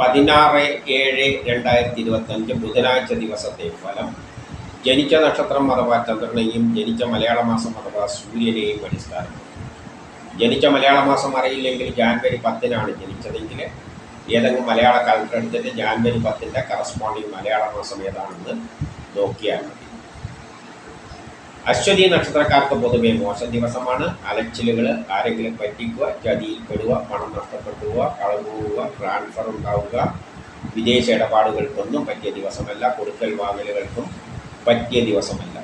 പതിനാറ് ഏഴ് രണ്ടായിരത്തി ഇരുപത്തഞ്ച് ബുധനാഴ്ച ദിവസത്തെ ഫലം. ജനിച്ച നക്ഷത്രം അഥവാ ചന്ദ്രനെയും ജനിച്ച മലയാള മാസം അഥവാ സൂര്യനെയും അടിസ്ഥാനം ജനിച്ച മലയാള മാസം അറിയില്ലെങ്കിൽ ജാൻവരി പത്തിനാണ് ജനിച്ചതെങ്കിൽ ഏതെങ്കിലും മലയാള കാലണ്ടർ എടുത്തിട്ട് ജാൻവരി പത്തിന്റെ കറസ്പോണ്ടിങ് മലയാള മാസം ഏതാണെന്ന് നോക്കിയാൽ മതി. അശ്വതി നക്ഷത്രക്കാർക്ക് പൊതുവെ മോശം ദിവസമാണ്. അലച്ചിലുകൾ ആരെങ്കിലും പറ്റിക്കുക ചതിയിൽപ്പെടുക പണം നഷ്ടപ്പെടുക കളവ് പോവുക ട്രാൻസ്ഫർ ഉണ്ടാവുക വിദേശ ഇടപാടുകൾക്കൊന്നും പറ്റിയ ദിവസമല്ല കൊടുക്കൽ വാങ്ങലുകൾക്കും പറ്റിയ ദിവസമല്ല.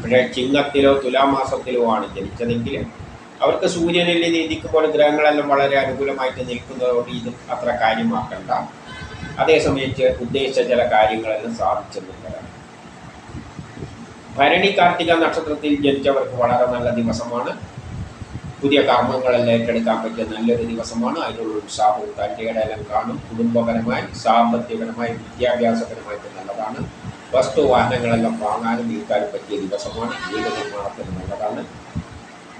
പക്ഷേ ചിങ്ങത്തിലോ തുലാമാസത്തിലോ ആണ് ജനിച്ചതെങ്കിൽ അവർക്ക് സൂര്യനിൽ നീതിക്കുമ്പോൾ ഗ്രഹങ്ങളെല്ലാം വളരെ അനുകൂലമായിട്ട് നിൽക്കുന്നതോട് ഇത് അത്ര കാര്യമാക്കണ്ട. അതേസമയത്ത് ഉദ്ദേശിച്ച ചില കാര്യങ്ങളെല്ലാം സാധിച്ചത് ഭരണി കാർത്തിക നക്ഷത്രത്തിൽ ജനിച്ചവർക്ക് വളരെ നല്ല ദിവസമാണ്. പുതിയ കർമ്മങ്ങളെല്ലാം ഏറ്റെടുക്കാൻ പറ്റിയ നല്ലൊരു ദിവസമാണ്. അതിനുള്ള ഉത്സാഹവും ഇടയിലും കാണും. കുടുംബപരമായി സാമ്പത്തികപരമായി വിദ്യാഭ്യാസപരമായിട്ട് നല്ലതാണ്. വസ്തു വാഹനങ്ങളെല്ലാം വാങ്ങാനും വിൽക്കാനും പറ്റിയ ദിവസമാണ്. വീട് നിർമ്മാണത്തിന് നല്ലതാണ്.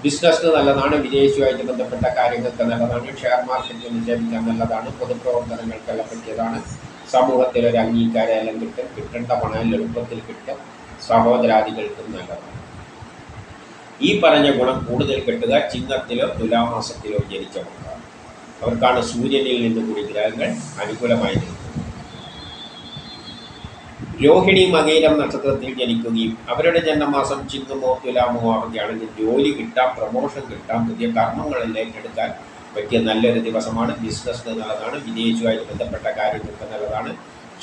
ബിസിനസ്സിന് നല്ലതാണ്. വിദേശിയുമായിട്ട് ബന്ധപ്പെട്ട കാര്യങ്ങൾക്ക് നല്ലതാണ്. ഷെയർ മാർക്കറ്റിൽ നിക്ഷേപിക്കാൻ നല്ലതാണ്. പൊതുപ്രവർത്തനങ്ങൾക്കെല്ലാം പറ്റിയതാണ്. സമൂഹത്തിൽ ഒരു അംഗീകാരം കിട്ടും. കിട്ടേണ്ട പണം എളുപ്പത്തിൽ കിട്ടും. സഹോദരാദികൾക്കും നല്ലതാണ്. ഈ പറഞ്ഞ ഗുണം കൂടുതൽ കിട്ടുക ചിങ്ങത്തിലോ തുലാമാസത്തിലോ ജനിച്ചവർക്കാണ് അവർക്കാണ് സൂര്യനിൽ നിന്ന് കൂടി ഗ്രഹങ്ങൾ അനുകൂലമായി നിൽക്കുന്നത്. രോഹിണി മകേരം നക്ഷത്രത്തിൽ ജനിക്കുകയും അവരുടെ ജന്മമാസം ചിങ്ങമോ തുലാമോ ആവുകയാണെങ്കിൽ ജോലി കിട്ടാം പ്രമോഷൻ കിട്ടാം പുതിയ കർമ്മങ്ങളെല്ലാം ഏറ്റെടുക്കാൻ പറ്റിയ നല്ലൊരു ദിവസമാണ്. ബിസിനസ് നല്ലതാണ് വിദേശവുമായി ബന്ധപ്പെട്ട കാര്യങ്ങൾക്ക് നല്ലതാണ്.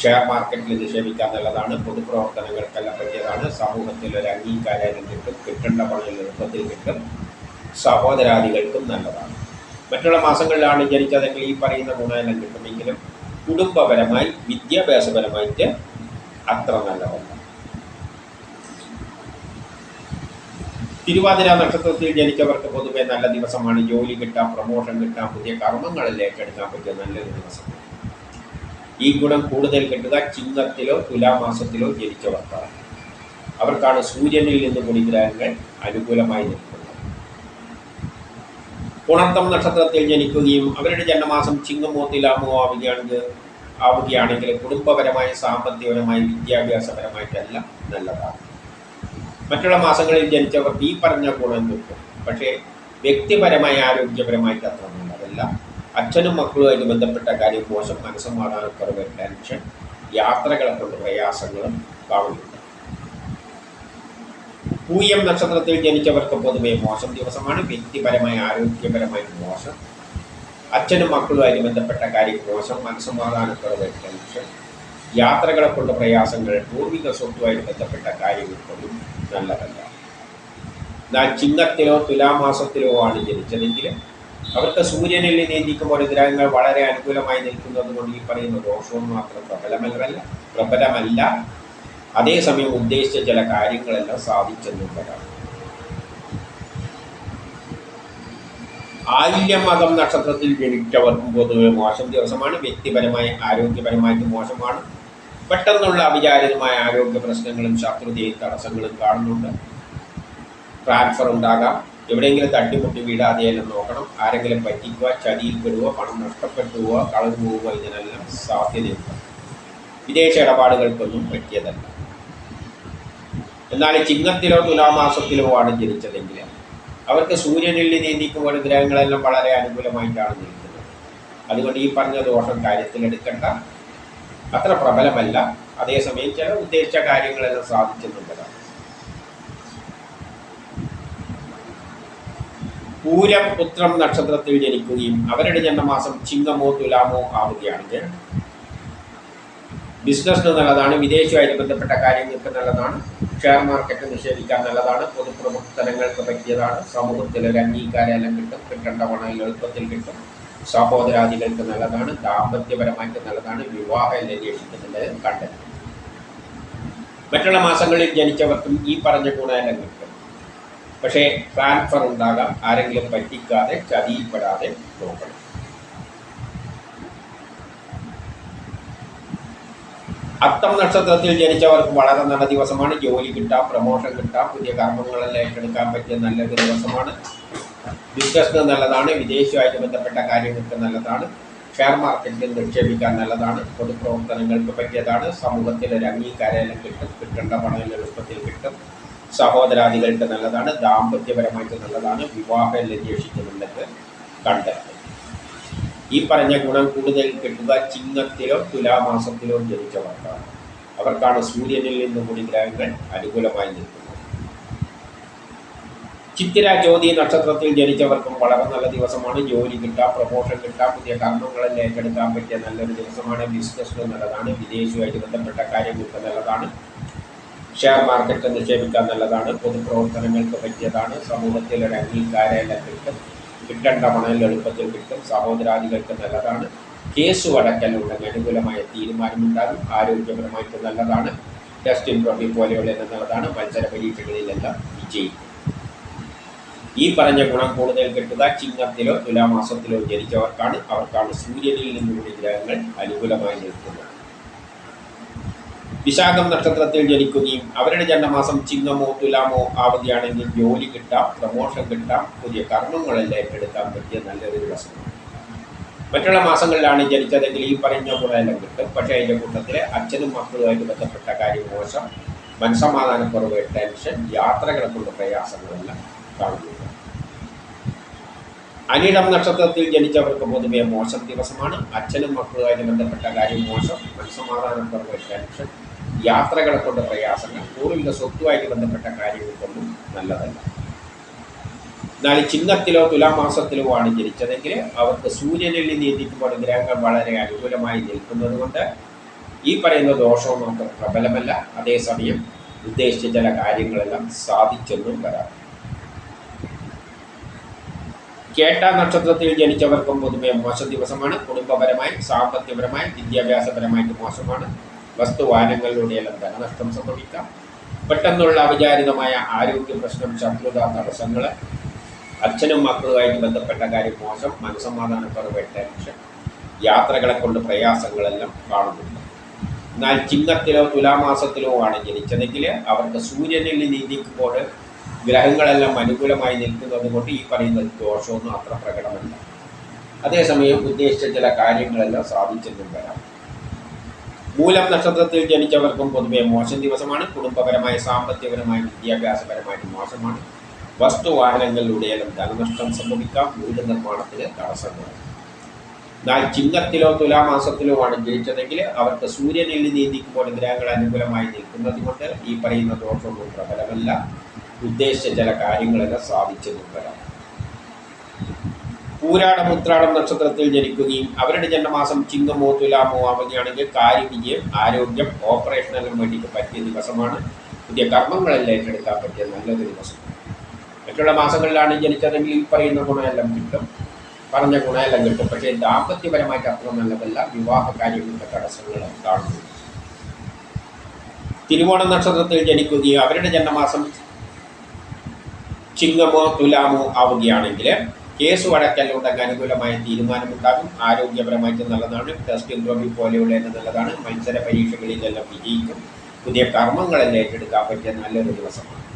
ഷെയർ മാർക്കറ്റിൽ നിക്ഷേപിക്കുക എന്നുള്ളതാണ് പൊതുപ്രവർത്തനങ്ങൾക്കെല്ലാം പറ്റിയതാണ്. സമൂഹത്തിൽ ഒരു അംഗീകാരം കിട്ടും കിട്ടേണ്ട പണം എളുപ്പത്തിൽ കിട്ടും. സഹോദരാദികൾക്കും നല്ലതാണ്. മറ്റുള്ള മാസങ്ങളിലാണ് ജനിച്ചതെങ്കിൽ ഈ പറയുന്ന ഗുണമെല്ലാം കിട്ടുമെങ്കിലും കുടുംബപരമായി വിദ്യാഭ്യാസപരമായിട്ട് അത്ര നല്ലതല്ല തിരുവാതിര നക്ഷത്രത്തിൽ ജനിച്ചവർക്ക് പൊതുവെ നല്ല ദിവസമാണ്. ജോലി കിട്ടാം പ്രൊമോഷൻ കിട്ടാം പുതിയ കർമ്മങ്ങളിൽ ഏറ്റെടുക്കാൻ പറ്റിയ നല്ലൊരു ദിവസമാണ്. ഈ ഗുണം കൂടുതൽ കിട്ടുക ചിങ്ങത്തിലോ തുലാമാസത്തിലോ ജനിച്ചവർക്കാണ്. അവർക്കാണ് സൂര്യനിൽ നിന്ന് ഗുണിഗ്രഹങ്ങൾ ഗ്രഹങ്ങൾ അനുകൂലമായി നിൽക്കുന്നത്. ഉണർത്തം നക്ഷത്രത്തിൽ ജനിക്കുകയും അവരുടെ ജന്മമാസം ചിങ്ങമോ തുലാമോ ആവുകയാണെങ്കിൽ ആവുകയാണെങ്കിൽ കുടുംബപരമായി സാമ്പത്തികപരമായി വിദ്യാഭ്യാസപരമായിട്ടെല്ലാം നല്ലതാണ്. മറ്റുള്ള മാസങ്ങളിൽ ജനിച്ചവർക്ക് ഈ പറഞ്ഞ ഗുണം കിട്ടും. പക്ഷേ വ്യക്തിപരമായ ആരോഗ്യപരമായിട്ട് അത്ര നല്ലതല്ല. അച്ഛനും മക്കളുമായിട്ട് ബന്ധപ്പെട്ട കാര്യം മോശം മനസ്സമാധാനക്കുറവ് ടെൻഷൻ യാത്രകളെ കൊണ്ട് പ്രയാസങ്ങളും കാണുന്നുണ്ട് പൂയം നക്ഷത്രത്തിൽ ജനിച്ചവർക്ക് പൊതുവെ മോശം ദിവസമാണ്. വ്യക്തിപരമായി ആരോഗ്യപരമായി മോശം. അച്ഛനും മക്കളുമായിട്ട് ബന്ധപ്പെട്ട കാര്യം മോശം മനസ്സമാധാനക്കുറവ് ടെൻഷൻ. യാത്രകളെ കൊണ്ട് പ്രയാസങ്ങൾ പൂർവിക സ്വത്തുമായിട്ട് ബന്ധപ്പെട്ട കാര്യങ്ങൾക്കൊന്നും നല്ലതല്ല. എന്നാൽ ചിങ്ങത്തിലോ തുലാമാസത്തിലോ ആണ് ജനിച്ചതെങ്കിൽ അവർക്ക് സൂര്യനിൽ നീന്തിക്കുമ്പോൾ ഗ്രഹങ്ങൾ വളരെ അനുകൂലമായി നിൽക്കുന്നത് കൊണ്ട് ഈ പറയുന്ന ദോഷവും മാത്രം പ്രബലമല്ല പ്രബലമല്ല. അതേസമയം ഉദ്ദേശിച്ച ചില കാര്യങ്ങളെല്ലാം സാധിച്ചെന്നുള്ളതാണ് ആയില്യമകം നക്ഷത്രത്തിൽ ജനിച്ചവർക്കും പൊതുവെ മോശം ദിവസമാണ്. വ്യക്തിപരമായി ആരോഗ്യപരമായിട്ട് മോശമാണ്. പെട്ടെന്നുള്ള അവിചാരിതമായ ആരോഗ്യ പ്രശ്നങ്ങളും ശത്രുതയും തടസ്സങ്ങളും കാണുന്നുണ്ട്. ട്രാൻസ്ഫർ ഉണ്ടാകാം. എവിടെയെങ്കിലും തട്ടിമുട്ടി വീഴാതെയെല്ലാം നോക്കണം. ആരെങ്കിലും പറ്റിക്കുക ചതിയിൽപ്പെടുക പണം നഷ്ടപ്പെട്ടുക കളഞ്ഞു പോവുക ഇതിനെല്ലാം സാധ്യതയുണ്ട്. വിദേശ ഇടപാടുകൾക്കൊന്നും പറ്റിയതല്ല. എന്നാൽ ചിങ്ങത്തിലോ തുലാമാസത്തിലോ ആണ് ജനിച്ചതെങ്കിൽ അവർക്ക് സൂര്യനിൽ നീന്തിക്കുമ്പോൾ ഗ്രഹങ്ങളെല്ലാം വളരെ അനുകൂലമായിട്ടാണ് നിൽക്കുന്നത്. അതുകൊണ്ട് ഈ പറഞ്ഞ ദോഷം കാര്യത്തിലെടുക്കേണ്ട അത്ര പ്രബലമല്ല. അതേസമയം ചില ഉദ്ദേശിച്ച കാര്യങ്ങളെല്ലാം സാധിച്ചെന്നുള്ളതാണ് പൂരം ഉത്രം നക്ഷത്രത്തിൽ ജനിക്കുകയും അവരുടെ ജന്മമാസം ചിങ്ങമോ തുലാമോ ആവുകയാണെങ്കിൽ ബിസിനസ്സിന് നല്ലതാണ് വിദേശമായിട്ട് ബന്ധപ്പെട്ട കാര്യങ്ങൾക്ക് നല്ലതാണ് ഷെയർ മാർക്കറ്റ് നിഷേധിക്കാൻ നല്ലതാണ് പൊതുപ്രവർത്തനങ്ങൾക്ക് പറ്റിയതാണ് സമൂഹത്തിൽ ഒരു അംഗീകാരം കിട്ടും കിട്ടേണ്ട പണം എളുപ്പത്തിൽ കിട്ടും സഹോദരാദികൾക്ക് നല്ലതാണ് ദാമ്പത്യപരമായിട്ട് നല്ലതാണ് വിവാഹം ലഭിക്കുന്നുണ്ട് കണ്ടെത്തും. മറ്റുള്ള മാസങ്ങളിൽ ജനിച്ചവർക്കും ഈ പറഞ്ഞ ഗുണമെല്ലാം കിട്ടും. പക്ഷേ ട്രാൻസ്ഫർ ഉണ്ടാകാം. ആരെങ്കിലും പറ്റിക്കാതെ ചതിയിൽപ്പെടാതെ നോക്കണം അത്തം നക്ഷത്രത്തിൽ ജനിച്ചവർക്ക് വളരെ നല്ല ദിവസമാണ്. ജോലി കിട്ടാം പ്രമോഷൻ കിട്ടാം പുതിയ കർമ്മങ്ങളെല്ലാം ഏറ്റെടുക്കാൻ പറ്റിയ നല്ലൊരു ദിവസമാണ്. ബിസിനസ് നല്ലതാണ് വിദേശവുമായിട്ട് ബന്ധപ്പെട്ട കാര്യങ്ങൾക്ക് നല്ലതാണ്. ഷെയർ മാർക്കറ്റിൽ നിക്ഷേപിക്കാൻ നല്ലതാണ്. പൊതുപ്രവർത്തനങ്ങൾക്ക് പറ്റിയതാണ്. സമൂഹത്തിൽ ഒരു അംഗീകാരം കിട്ടും. കിട്ടേണ്ട പണം എളുപ്പത്തിൽ കിട്ടും. സഹോദരാദികൾക്ക് നല്ലതാണ് ദാമ്പത്യപരമായിട്ട് നല്ലതാണ് വിവാഹം ലക്ഷ്യക്കുന്നുണ്ടെങ്കിൽ കണ്ടെത്തും. ഈ പറഞ്ഞ ഗുണം കൂടുതൽ കിട്ടുക ചിങ്ങത്തിലോ തുലാമാസത്തിലോ ജനിച്ചവർക്കാണ്. അവർക്കാണ് സൂര്യനിൽ നിന്ന് കൂടി ഗ്രഹങ്ങൾ അനുകൂലമായി നിൽക്കുന്നത്. ചിത്തിര ജ്യോതി നക്ഷത്രത്തിൽ ജനിച്ചവർക്കും വളരെ നല്ല ദിവസമാണ്. ജോലി കിട്ടാം പ്രൊമോഷൻ കിട്ടാം പുതിയ കർമ്മങ്ങളിൽ ഏറ്റെടുക്കാൻ പറ്റിയ നല്ലൊരു ദിവസമാണ്. ബിസിനസ്സിന് നല്ലതാണ് വിദേശവുമായിട്ട് ബന്ധപ്പെട്ട കാര്യങ്ങൾക്ക് നല്ലതാണ്. ഷെയർ മാർക്കറ്റ് നിക്ഷേപിക്കുക എന്നുള്ളതാണ് പൊതുപ്രവർത്തനങ്ങൾക്ക് പറ്റിയതാണ്. സമൂഹത്തിൽ ഒരു അംഗീകാരം കിട്ടും. കിട്ടേണ്ട പണം എളുപ്പത്തിൽ കിട്ടും. സഹോദരാദികൾക്ക് നല്ലതാണ്. കേസ് വടക്കലുണ്ടെങ്കിൽ അനുകൂലമായ തീരുമാനമുണ്ടാകും. ആരോഗ്യപരമായിട്ട് നല്ലതാണ്. ടെസ്റ്റിൻ ട്രോഫി പോലെയുള്ള നല്ലതാണ്. മത്സര പരീക്ഷകളിലെല്ലാം വിജയിക്കും. ഈ പറഞ്ഞ ഗുണം കൂടുതൽ കിട്ടുക ചിങ്ങത്തിലോ തുലാമാസത്തിലോ ജനിച്ചവർക്കാണ്. അവർക്കാണ് സൂര്യനിൽ നിന്നുള്ള ഗ്രഹങ്ങൾ അനുകൂലമായി നിൽക്കുന്നത്. വിശാഖം നക്ഷത്രത്തിൽ ജനിക്കുകയും അവരുടെ ജന്മമാസം ചിങ്ങമോ തുലാമോ ആവുകയാണെങ്കിൽ ജോലി കിട്ടാം പ്രമോഷൻ കിട്ടാം പുതിയ കർമ്മങ്ങളെല്ലാം ഏറ്റെടുക്കാൻ പറ്റിയ നല്ലൊരു ദിവസമാണ്. മറ്റുള്ള മാസങ്ങളിലാണ് ജനിച്ചതെങ്കിൽ ഈ പറഞ്ഞ ഗുണമെല്ലാം കിട്ടും. പക്ഷേ അതിന്റെ കൂട്ടത്തിൽ അച്ഛനും മക്കളുമായിട്ട് ബന്ധപ്പെട്ട കാര്യം മോശം. മനസമാധാനക്കുറവ് ടെൻഷൻ യാത്രകളെ കൊണ്ട് പ്രയാസങ്ങളെല്ലാം കാണുന്നുണ്ട്. അനിടം നക്ഷത്രത്തിൽ ജനിച്ചവർക്ക് പൊതുവെ മോശം ദിവസമാണ്. അച്ഛനും മക്കളുമായിട്ട് ബന്ധപ്പെട്ട കാര്യം മോശം. മനസ്സമാധാനക്കുറവ് ടെൻഷൻ യാത്രകളെ കൊണ്ട് പ്രയാസങ്ങൾ പൂർവിക സ്വത്തുമായിട്ട് ബന്ധപ്പെട്ട കാര്യങ്ങൾ കൊണ്ടും നല്ലതല്ല. എന്നാൽ ചിഹ്നത്തിലോ തുലാമാസത്തിലോ ആണ് ജനിച്ചതെങ്കിൽ അവർക്ക് സൂര്യനിൽ നീതിക്കുമ്പോൾ ഗ്രഹങ്ങൾ വളരെ അനുകൂലമായി നിൽക്കുന്നത് കൊണ്ട് ഈ പറയുന്ന ദോഷവും നമുക്ക് പ്രബലമല്ല. അതേസമയം ഉദ്ദേശിച്ച ചില കാര്യങ്ങളെല്ലാം സാധിച്ചെന്നും വരാം. കേട്ട നക്ഷത്രത്തിൽ ജനിച്ചവർക്കും പൊതുവെ മോശം ദിവസമാണ്. കുടുംബപരമായും സാമ്പത്തികപരമായും വിദ്യാഭ്യാസപരമായിട്ട് മോശമാണ്. വസ്തുവാഹനങ്ങളിലൂടെയെല്ലാം ധനനഷ്ടം സംഭവിക്കാം. പെട്ടെന്നുള്ള അവിചാരിതമായ ആരോഗ്യ പ്രശ്നം ശത്രുത തടസ്സങ്ങൾ അച്ഛനും മക്കളുമായിട്ട് ബന്ധപ്പെട്ട കാര്യം മോശം മനസമാധാനക്കുറവ് ടെൻഷൻ യാത്രകളെ കൊണ്ട് പ്രയാസങ്ങളെല്ലാം കാണുന്നുണ്ട്. എന്നാൽ ചിങ്ങത്തിലോ തുലാമാസത്തിലോ ആണ് ജനിച്ചതെങ്കിൽ അവർക്ക് സൂര്യനിൽ നീതിക്കുമ്പോൾ ഗ്രഹങ്ങളെല്ലാം അനുകൂലമായി നിൽക്കുന്നത് കൊണ്ട് ഈ പറയുന്ന ദോഷമൊന്നും അത്ര പ്രകടമല്ല. അതേസമയം ഉദ്ദേശിച്ച ചില കാര്യങ്ങളെല്ലാം സാധിച്ചെന്നും വരാം. മൂലം നക്ഷത്രത്തിൽ ജനിച്ചവർക്കും പൊതുവെ മോശം ദിവസമാണ്. കുടുംബപരമായ സാമ്പത്തികപരമായ വിദ്യാഭ്യാസപരമായിട്ട് മോശമാണ്. വസ്തുവാഹനങ്ങളിലൂടെയെല്ലാം ധനനഷ്ടം സംഭവിക്കാം. വീട് നിർമ്മാണത്തിന് തടസ്സങ്ങൾ. എന്നാൽ ചിങ്ങത്തിലോ തുലാമാസത്തിലോ ആണ് ജനിച്ചതെങ്കിൽ അവർക്ക് സൂര്യനിൽ നീന്തിക്കുമ്പോൾ ഗ്രഹങ്ങൾ അനുകൂലമായി നിൽക്കുന്നത് കൊണ്ട് ഈ പറയുന്ന ദോഷമൊന്നും പ്രബലമല്ല. ഉദ്ദേശിച്ച ചില കാര്യങ്ങളെല്ലാം സാധിച്ചെന്നും വരാം. പൂരാടം ഉത്രാടം നക്ഷത്രത്തിൽ ജനിക്കുകയും അവരുടെ ജന്മമാസം ചിങ്ങമോ തുലാമോ ആവുകയാണെങ്കിൽ കാര്യവിജയം ആരോഗ്യം ഓപ്പറേഷനെല്ലാം വേണ്ടിയിട്ട് പറ്റിയ ദിവസമാണ്. പുതിയ കർമ്മങ്ങളെല്ലാം ഏറ്റെടുക്കാൻ പറ്റിയ നല്ലൊരു ദിവസം. മറ്റുള്ള മാസങ്ങളിലാണ് ജനിച്ചതെങ്കിൽ ഈ പറയുന്ന ഗുണമെല്ലാം കിട്ടും. പറഞ്ഞ ഗുണമെല്ലാം കിട്ടും. പക്ഷേ ദാമ്പത്യപരമായിട്ട് അത്ര നല്ലതല്ല. വിവാഹ കാര്യങ്ങളുടെ തടസ്സങ്ങൾ കാണുന്നു തിരുവോണ നക്ഷത്രത്തിൽ ജനിക്കുകയും അവരുടെ ജന്മമാസം ചിങ്ങമോ തുലാമോ ആവുകയാണെങ്കിൽ കേസ് വഴക്കലുണ്ടെങ്കിൽ അനുകൂലമായ തീരുമാനമുണ്ടാകും. ആരോഗ്യപരമായിട്ട് നല്ലതാണ്. ടെസ്റ്റ് ഇൻട്രോഫി പോലെയുള്ള നല്ലതാണ്. മത്സര പരീക്ഷകളിലെല്ലാം വിജയിക്കും. പുതിയ കർമ്മങ്ങളെല്ലാം ഏറ്റെടുക്കാൻ പറ്റിയ നല്ലൊരു ദിവസമാണ്.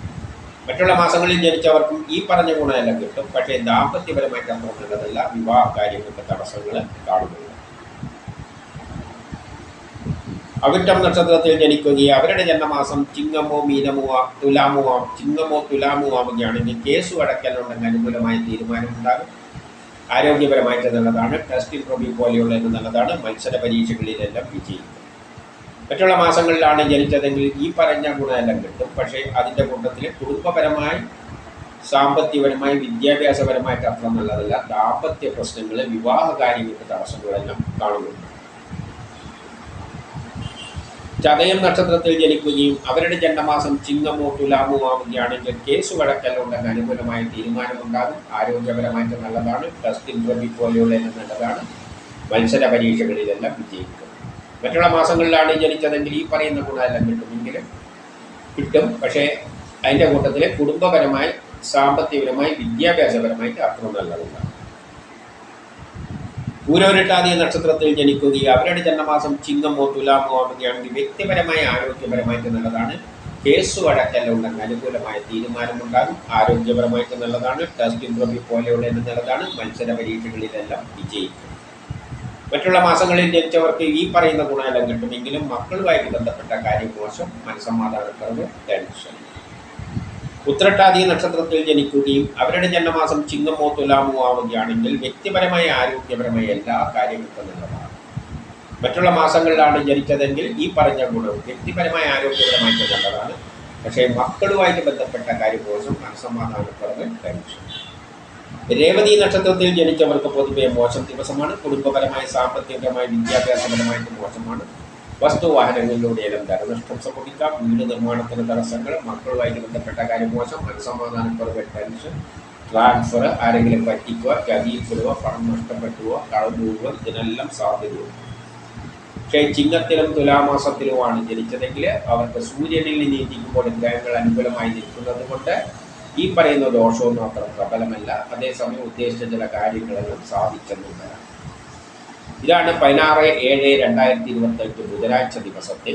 മറ്റുള്ള മാസങ്ങളിൽ ജനിച്ചവർക്കും ഈ പറഞ്ഞ ഗുണമെല്ലാം കിട്ടും. പക്ഷേ ദാമ്പത്യപരമായിട്ട് അത്ര നല്ലതല്ല. വിവാഹ കാര്യങ്ങൾക്ക് തടസ്സങ്ങൾ കാണുന്നില്ല അവിട്ടം നക്ഷത്രത്തിൽ ജനിക്കുകയും അവരുടെ ജന്മമാസം ചിങ്ങമോ മീനമോ തുലാമോ ചിങ്ങമോ തുലാമോ ആവുകയാണെങ്കിൽ കേസ് അടയ്ക്കലുണ്ടെങ്കിൽ അനുകൂലമായ തീരുമാനമുണ്ടാകും. ആരോഗ്യപരമായിട്ട് നല്ലതാണ്. ടെസ്റ്റ് പോലെയുള്ള ഇത് നല്ലതാണ്. മത്സര പരീക്ഷകളിലെല്ലാം വിജയിക്കും. മറ്റുള്ള മാസങ്ങളിലാണ് ജനിച്ചതെങ്കിൽ ഈ പറഞ്ഞ ഗുണമെല്ലാം കിട്ടും. പക്ഷേ അതിന്റെ കൂട്ടത്തിൽ കുടുംബപരമായി സാമ്പത്തികപരമായി വിദ്യാഭ്യാസപരമായിട്ട് അത്ര നല്ലതല്ല. ദാമ്പത്യ പ്രശ്നങ്ങൾ വിവാഹ കാര്യങ്ങൾക്ക് തടസ്സങ്ങളെല്ലാം കാണുന്നുണ്ട്. ചതയം നക്ഷത്രത്തിൽ ജനിക്കുകയും അവരുടെ ജന്മമാസം ചിങ്ങമോ തുലാമോ ആവുകയാണെങ്കിൽ കേസ് വഴക്കലുണ്ടെന്ന് അനുകൂലമായ തീരുമാനമുണ്ടാകും. ആരോഗ്യപരമായിട്ട് നല്ലതാണ്. ടെസ്റ്റ് ഇൻട്രോഫി പോലെയുള്ള നല്ലതാണ്. മത്സര പരീക്ഷകളിലെല്ലാം വിജയിക്കും. മറ്റുള്ള മാസങ്ങളിലാണ് ജനിച്ചതെങ്കിൽ ഈ പറയുന്ന ഗുണമെല്ലാം കിട്ടുമെങ്കിലും കിട്ടും. പക്ഷേ അതിന്റെ കൂട്ടത്തിൽ കുടുംബപരമായി സാമ്പത്തികപരമായി വിദ്യാഭ്യാസപരമായിട്ട് അത്ര നല്ലതല്ല. പൂരോരിട്ടാതി നക്ഷത്രത്തിൽ ജനിക്കുകയും അവരുടെ ജന്മമാസം ചിങ്ങമോ തുലാമോ ആവുകയാണെങ്കിൽ വ്യക്തിപരമായ ആരോഗ്യപരമായിട്ട് നല്ലതാണ്. കേസ് വഴക്കെല്ലാം അനുകൂലമായ തീരുമാനമുണ്ടാകും. ആരോഗ്യപരമായിട്ട് നല്ലതാണ്. ടെസ്റ്റ് ഇൻട്രോബി പോലെയുള്ള നല്ലതാണ്. മത്സര പരീക്ഷകളിലെല്ലാം വിജയിക്കും. മറ്റുള്ള മാസങ്ങളിൽ ജനിച്ചവർക്ക് ഈ പറയുന്ന ഗുണമെല്ലാം കിട്ടുമെങ്കിലും മക്കളുമായിട്ട് ബന്ധപ്പെട്ട കാര്യമോശം മനസ്സമാധാനക്കുറവ് ടെൻഷൻ ഉത്രട്ടാതി നക്ഷത്രത്തിൽ ജനിക്കുകയും അവരുടെ ജന്മമാസം ചിങ്ങമോ തുലാമോ ആവുകയാണെങ്കിൽ വ്യക്തിപരമായ ആരോഗ്യപരമായ എല്ലാ കാര്യങ്ങൾക്കും നല്ലതാണ് മറ്റുള്ള മാസങ്ങളിലാണ് ജനിച്ചതെങ്കിൽ ഈ പറഞ്ഞ ഗുണവും വ്യക്തിപരമായ ആരോഗ്യപരമായിട്ട് നല്ലതാണ് പക്ഷേ മക്കളുമായിട്ട് ബന്ധപ്പെട്ട കാര്യമോശം മനസ്സമാധാനക്കുറവ് ടെൻഷൻ രേവതി നക്ഷത്രത്തിൽ ജനിച്ചവർക്ക് പൊതുവെ മോശം ദിവസമാണ്. കുടുംബപരമായ സാമ്പത്തികപരമായ വിദ്യാഭ്യാസപരമായിട്ട് മോശമാണ്. വസ്തുവാഹനങ്ങളിലൂടെയെല്ലാം ധനനഷ്ടം സംഭവിക്കാം വീട് നിർമ്മാണത്തിന് തടസ്സങ്ങൾ മക്കളുമായിട്ട് ബന്ധപ്പെട്ട കാര്യം മോശം മനസമാധാനക്കുറവ് ടെൻഷൻ ട്രാൻസ്ഫർ ആരെങ്കിലും പറ്റിക്കുക ചതിയിൽപ്പെടുക പണം നഷ്ടപ്പെട്ടുക കളവുക ഇതിനെല്ലാം സാധ്യതയുണ്ട്. പക്ഷേ ചിങ്ങത്തിലും തുലാമാസത്തിലുമാണ് ജനിച്ചതെങ്കിൽ അവർക്ക് സൂര്യനിൽ നീതിക്കുമ്പോൾ ഗ്രഹങ്ങൾ അനുകൂലമായി നിൽക്കുന്നത് കൊണ്ട് ഈ പറയുന്ന ദോഷവും മാത്രം പ്രബലമല്ല. അതേസമയം ഉദ്ദേശിച്ച ചില കാര്യങ്ങളെല്ലാം സാധിച്ചെന്നും വരാം ഇതാണ് പതിനാറ് ഏഴ് രണ്ടായിരത്തി ഇരുപത്തെട്ട് ബുധനാഴ്ച ദിവസത്തെ